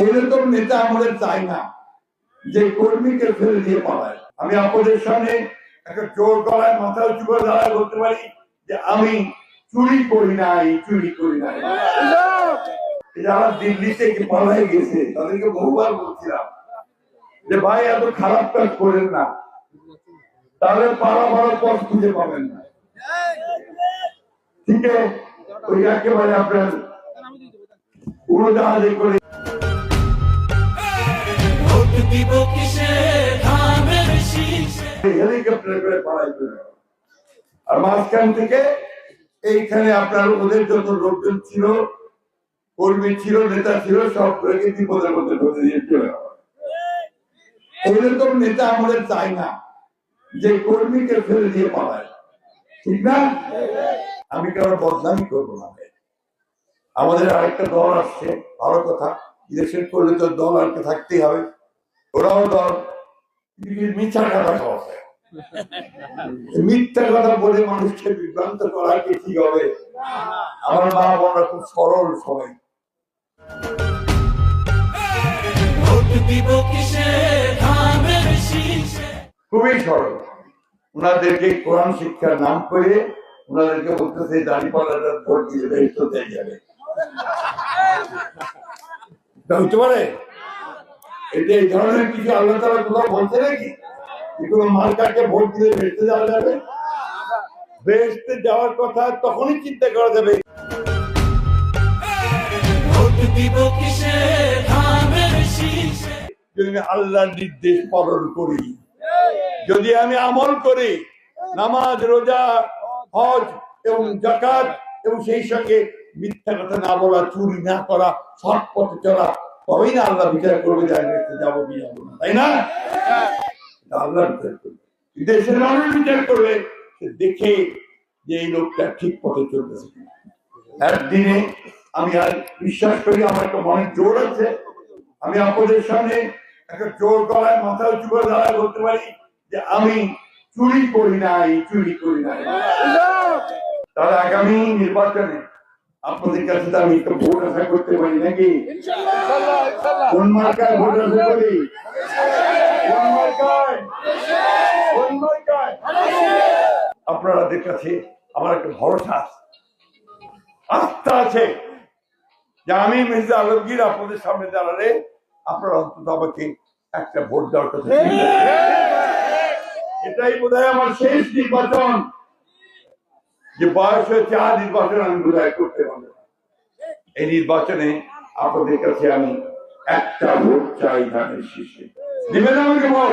এইরকম নেতা আমাদের চাই না, যে কর্মীকে ফেলে দিয়ে পালায়। আমি সামনে একটা জোর গলায় মাথা উঁচু করে দাঁড়ায় বলতে পারি যে আমি চুরি করি নাই, চুরি করি নাই। যারা দিল্লি থেকে পালাই গেছে, তাদেরকে বহুবার বলছিলাম যে, ভাই, এত খারাপ কাজ করেন না। তাহলে পাড়া পাড়া পথ খুঁজে পাবেন না। ঠিক আছে? ওই একেবারে আপনার উড়োজাহাজে করে আর মাঝখান থেকে এইখানে আপনার ওদের যত লোকজন ছিল, কর্মী ছিল, নেতা ছিল, সব বিপদের মধ্যে চলে গেল। নেতা আমাদের চাই না যে কর্মীকে ফেলে দিয়ে পালায়। ঠিক না? আমি কারও বদনামি করব না। আমাদের আরেকটা দল আসছে, ভালো কথা। ইলেকশন করলে দল আর থাকতেই হবে। ওরাও দল মিথ্যা কথা হবে মিথ্যা কথা বলে মানুষকে বিভ্রান্ত করা কি ঠিক হবে? আমার মা বোনরা খুব সরল সবাই। খুবই সরল। ওনাদেরকে কোরআন শিক্ষার নাম করে ওনাদেরকে বলতেছে দাঁড়িপাল্লাটা ভোট দিয়ে দেয় যাবে। তা হতে পারে। এটা এই ধরনের কিছু আল্লাহ তালা কোথাও বলছে নাকি? কোনো ভোট দিলে বেসতে যাওয়া যাবে? বেসতে যাওয়ার কথা তখনই চিন্তা করা যাবে। যদি আল্লাহর নির্দেশ পালন করি যদি আমি আমল করি নামাজ রোজা হজ এবং জাকাত এবং সেই সঙ্গে মিথ্যা কথা না বলা চুরি না করা সৎ পথে চলা তবেই না আল্লাহ বিচার করবে আমি যাব কি যাব না, তাই না? আল্লাহ বিচার করবে। দেশের মানুষ বিচার করবে দেখে যে এই লোকটা ঠিক পথে চলতেছে একদিনে আমি আর বিশ্বাস করি, আমার একটা মনে জোর আছে। আমি আপনাদের সামনে একটা জোর গলায় মাথা উঁচু করে দাঁড়ায় বলতে পারি যে আমি চুরি করি নাই, চুরি করি নাই। তাহলে আগামী নির্বাচনে আপনাদের কাছে তো আমি একটা ভোট আশা করতে পারি নাকি? কোন মার্কায় ভোট আশা করি? কোন মার্কায়? কোন মার্কায়? আপনাদের কাছে আমার একটা ভরসা আছে। আস্থা আছে যে আমি মির্জা আলমগীর আপনাদের সামনে দাঁড়ালে আপনারা অন্তত আমাকে একটা ভোট দেওয়ার কথা এটাই বোধ আমার শেষ নির্বাচন। যে বয়স হয়েছে, আর নির্বাচন আমি বোধ করতে পারব। এই নির্বাচনে আপনাদের কাছে আমি একটা ভোট চাই ধানের শীর্ষে দিবেন আমাকে ভোট